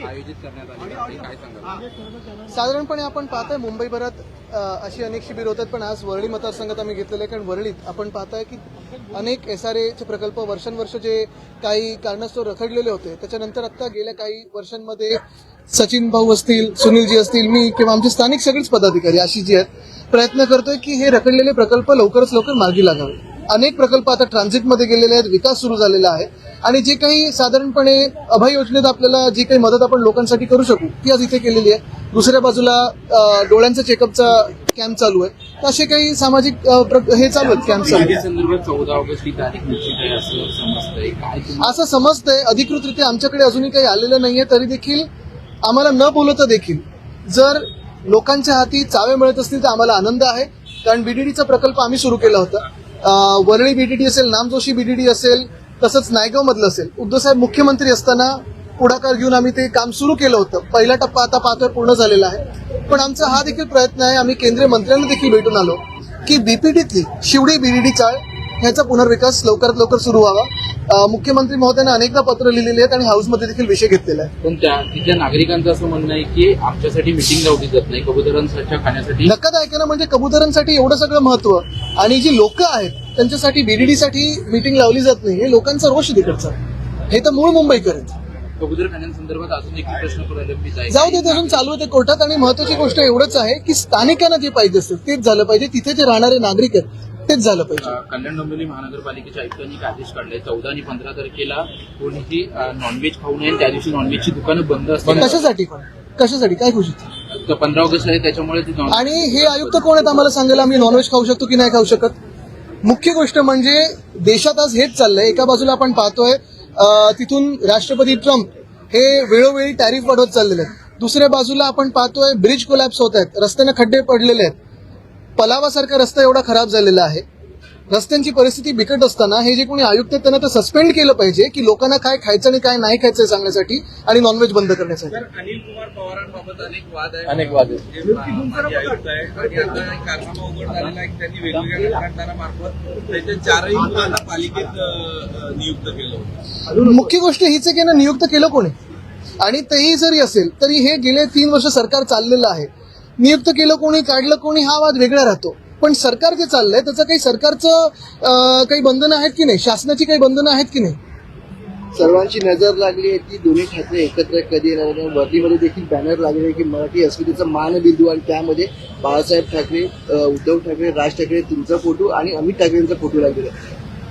आयोजित करण्यात आली आहे. काय सांगाल? साधारणपणे आपण पाहताय मुंबईभरात अशी अनेक शिबिर होतात पण आज वरळी मतदारसंघात आम्ही घेतलेले आहे कारण वरळीत आपण पाहताय की अनेक एस आर एचे प्रकल्प वर्षानुवर्ष जे काही कारणास्तव रखडलेले होते त्याच्यानंतर आता गेल्या काही वर्षांमध्ये सचिन भाऊ असतील सुनीलजी असतील मी किंवा आमचे स्थानिक सगळेच पदाधिकारी अशी जी आहेत प्रयत्न करतोय की हे रखडलेले प्रकल्प लवकरच लवकर मार्गी लागावे. अनेक प्रकल्प आता ट्रान्झिटमध्ये गेलेले आहेत विकास सुरू झालेला आहे. आणि जे काही साधारणपणे अभय योजनेत आपल्याला जी काही मदत आपण लोकांसाठी करू शकू ती आज इथे केलेली आहे. दुसऱ्या बाजूला डोळ्यांचा चेकअपचा कॅम्प चालू आहे. तर असे काही सामाजिक हे चालू आहेत कॅम्प चालू. ही असं समजतंय. अधिकृतरित्या आमच्याकडे अजूनही काही आलेलं नाहीये तरी देखील आम्हाला न बोलवता देखील जर लोकांच्या हाती चावे मिळत असतील तर आम्हाला आनंद आहे. कारण बीडीडीचा प्रकल्प आम्ही सुरू केला होता. वरळी बीडीडी असेल नामजोशी बीडीडी असेल तसंच नायगाव मधलं असेल उद्धवसाहेब मुख्यमंत्री असताना पुढाकार घेऊन आम्ही ते काम सुरू केलं होतं. पहिला टप्पा आता पाहतोय पूर्ण झालेला आहे. पण आमचा हा देखील प्रयत्न आहे आम्ही केंद्रीय मंत्र्यांना देखील भेटून आलो की बीपीटीतली शिवडी बीडीडी चाळ ह्याचा पुनर्विकास लवकरात लवकर सुरू व्हावा. मुख्यमंत्री महोदयांना अनेकदा पत्र लिहिलेली आहेत आणि हाऊसमध्ये देखील विषय घेतलेला आहे. पण त्या तिथल्या नागरिकांचं असं म्हणणं आहे की आमच्यासाठी मिटिंग लावली जात नाही कबुतरांच्या खाण्यासाठी. धक्कादायक आहे ना म्हणजे कबुतरांसाठी एवढं सगळं महत्त्व आणि जी लोक आहेत त्यांच्यासाठी बीडीडी साठी मीटिंग लावली जात नाही हे लोकांचा रोष तिकडचा. हे तर मूळ मुंबईकर आहेत. कबुतर खाण्यासंदर्भात अजून एक प्रश्न प्रलंबित आहे. जाऊ दे अजून चालू आहे ते कोर्टात आणि महत्वाची गोष्ट एवढंच आहे की स्थानिकांना जे पाहिजे असेल तेच झालं पाहिजे. तिथे जे राहणारे नागरिक आहेत तेच झालं पाहिजे. कल्याण डोंबिवली महानगरपालिकेच्या आयुक्तांनी एक आदेश काढले. चौदा आणि पंधरा तारखेला कोणीही नॉनव्हेज खाऊ नये त्या दिवशी नॉनव्हेजची दुकानं बंद असतील. कशासाठी पण? कशासाठी? काय खुशी पंधरा ऑगस्ट आहे त्याच्यामुळे आणि हे आयुक्त कोण आहेत आम्हाला सांगायला? आम्ही नॉनव्हेज खाऊ शकतो की नाही खाऊ शकत? मुख्य गोष्ट म्हणजे देशात आज हेच चाललंय. एका बाजूला आपण पाहतोय तिथून राष्ट्रपती ट्रम्प हे वेळोवेळी टॅरिफ वाढवत चाललेले आहेत. दुसऱ्या बाजूला आपण पाहतोय ब्रिज कोलॅप्स होत आहेत. रस्त्याने खड्डे पडलेले आहेत. पलावासारखा रस्ता एवढा खराब झालेला आहे. रस्त्यांची परिस्थिती बिकट असताना हे जे कोणी आयुक्त आहेत त्यांना तर सस्पेंड केलं पाहिजे की लोकांना काय खायचं आणि काय नाही खायचं सांगण्यासाठी आणि नॉनव्हेज बंद करण्यासाठी. अनिल कुमार पवारांबाबत अनेक वाद आहे अनेक वाद त्यांनी वेगवेगळ्या चारही पालिकेत नियुक्त केलं होतं. मुख्य गोष्ट हीच आहे की नियुक्त केलं कोणी? आणि तेही जरी असेल तरी हे गेले तीन वर्ष सरकार चाललेलं आहे. नियुक्त केलं कोणी काढलं कोणी हा वाद वेगळा राहतो. पण सरकार जे चाललंय त्याचं काही सरकारचं काही बंधनं आहेत की नाही? शासनाची काही बंधनं आहेत की नाही? सर्वांची नजर लागली आहे की दोन्ही ठाकरे एकत्र कधी येणार वर्दीमध्ये देखील बॅनर लागले आहे की मराठी अस्मितेचा मानबिंदू आणि त्यामध्ये बाळासाहेब ठाकरे उद्धव ठाकरे राज ठाकरे तुमचा फोटो आणि अमित ठाकरे यांचा फोटो लागलेला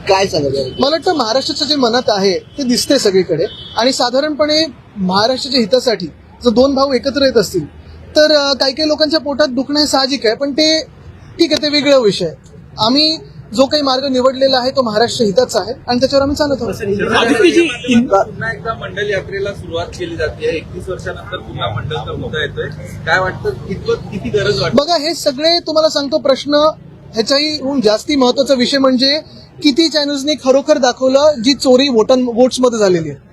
काय सांगायचं? मला वाटतं महाराष्ट्राचं जे मनात आहे ते दिसते सगळीकडे. आणि साधारणपणे महाराष्ट्राच्या हितासाठी जर दोन भाऊ एकत्र येत असतील तर काही काही लोकांच्या पोटात दुखणं हे साहजिक आहे पण ते ठीक आहे ते वेगळा विषय आहे. आम्ही जो काही मार्ग निवडलेला आहे तो महाराष्ट्र हिताचा आहे आणि त्याच्यावर आम्ही चालत आहोत. पुन्हा एकदा मंडल यात्रेला सुरुवात केली जाते. एकतीस वर्षानंतर पुन्हा मुद्दा येतोय. काय वाटतं कितपत किती गरज वाटते? बघा हे सगळे तुम्हाला सांगतो प्रश्न ह्याच्याहीहून जास्ती महत्त्वाचा विषय म्हणजे किती चॅनल्सनी खरोखर दाखवलं जी चोरी वोटां वोट्समध्ये झालेली आहे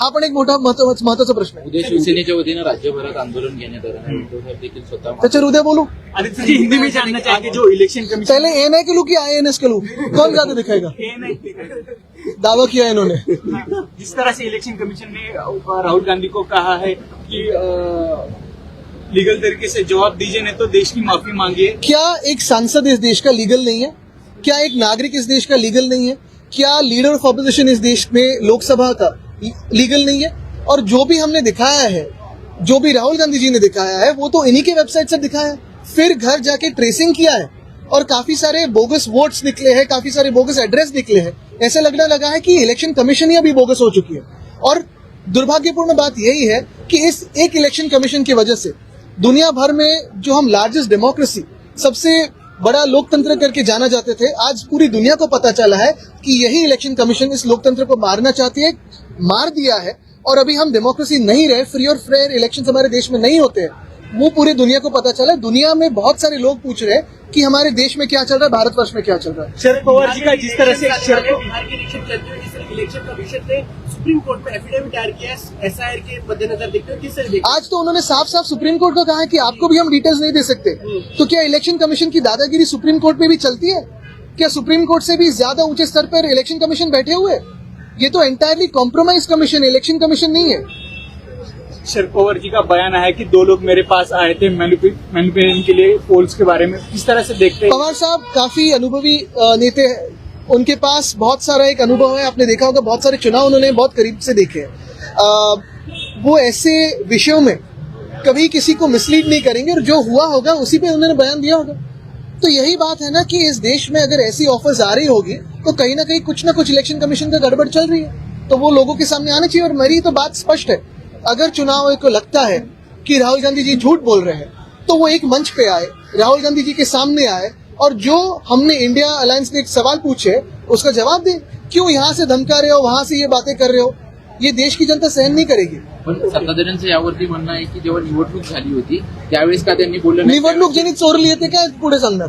हा पण एक मोठा महत्व- महत्वाचा प्रश्न आहे. उद्या शिवसेनेच्या वतीनं राज्यभरात आंदोलन घेण्यात येणार आहे उद्धव साहेब देखील स्वतः त्याच्यावर उद्या बोलू? हिंदी में जानना चाहेंगे जो इलेक्शन कमीशन पहले ए नहीं के लू कि आई एन एस के लू कौन ज़्यादा दिखाएगा दावा किया है इन्होंने जिस तरह से इलेक्शन कमीशन ने अ, राहुल गांधी को कहा है कि लीगल तरीके से जवाब दीजिए नहीं तो देश की माफ़ी मांगिए। क्या एक सांसद इस देश का लीगल नहीं है? क्या एक नागरिक इस देश का लीगल नहीं है? क्या लीडर ऑफ़ ऑपोजिशन इस देश में लोकसभा का? लीगल नहीं है। और जो भी हमने दिखाया है, जो भी राहुल गांधी जी ने दिखाया है, वो तो इन्हीं के वेबसाइट से दिखाया है। फिर घर जाके ट्रेसिंग किया है और काफ़ी सारे बोगस वोट्स निकले हैं, काफ़ी सारे बोगस एड्रेस निकले हैं। ऐसे लगने लगा है कि इलेक्शन कमीशन ही अभी बोगस हो चुकी है। और दुर्भाग्यपूर्ण बात यही है कि इस एक इलेक्शन कमीशन की वजह से दुनिया भर में जो हम लार्जेस्ट डेमोक्रेसी सबसे बड़ा लोकतंत्र करके जाना जाते थे, आज पूरी दुनिया को पता चला है कि यही इलेक्शन कमीशन इस लोकतंत्र को मारना चाहती है। मार दिया है और अभी हम डेमोक्रेसी नहीं रहे फ्री और फेयर इलेक्शन हमारे देश में नहीं होते हैं वो पूरी दुनिया को पता चला। दुनिया में बहुत सारे लोग पूछ रहे हैं कि हमारे देश में क्या चल रहा है भारतवर्ष में क्या चल रहा है। शरद पवार जी का जिस तरह से के इलेक्शन कमीशन ने सुप्रीम कोर्ट में एफिडेविट दायर किया है एसआईआर के मद्देनजर देखते किस आज तो उन्होंने साफ़ साफ़ सुप्रीम कोर्ट को कहा है कि आपको भी हम डिटेल्स नहीं दे सकते। तो क्या इलेक्शन कमीशन की दादागिरी सुप्रीम कोर्ट में भी चलती है? क्या सुप्रीम कोर्ट से भी ज़्यादा ऊँचे स्तर पर इलेक्शन कमीशन बैठे हुए हैं? ये तो entirely compromise commission election commission नहीं है। शरद पवार जी का बयान आया कि दो लोग मेरे पास आए थे मैनिपुलेशन के लिए पोल्स के बारे में। किस तरह से देखते हैं? पवार साहब काफ़ी अनुभवी नेता हैं। उनके पास बहुत सारा एक अनुभव है आपने देखा होगा बहुत सारे चुनाव उन्होंने बहुत करीब से देखे हैं। वो ऐसे विषयों में कभी किसी को मिसलीड नहीं करेंगे और जो हुआ होगा उसी पे उन्होंने बयान दिया होगा। तो यही बात है ना कि इस देश में अगर ऐसी ऑफर्स आ रही होगी तो कहीं ना कहीं कुछ ना कुछ इलेक्शन कमीशन का गड़बड़ चल रही है। तो वो लोगों के सामने आना चाहिए और मेरी तो बात स्पष्ट है। अगर चुनाव को लगता है कि राहुल गांधी जी झूठ बोल रहे हैं तो वो एक मंच पे आए, राहुल गांधी जी के सामने आए और जो हमने इंडिया अलायंस ने एक सवाल पूछे, उसका जवाब दे। क्यों यहाँ से धमका रहे हो, वहाँ से ये बातें कर रहे हो? ये देश की जनता सहन नहीं करेगी। पण सत्ताधाऱ्यांचं यावरती म्हणणं आहे की जेव्हा निवडणूक झाली होती त्यावेळेस का त्यांनी बोललं नाही? निवडणूक ज्यांनी चोरली आहे ते काय पुढे सांगणार?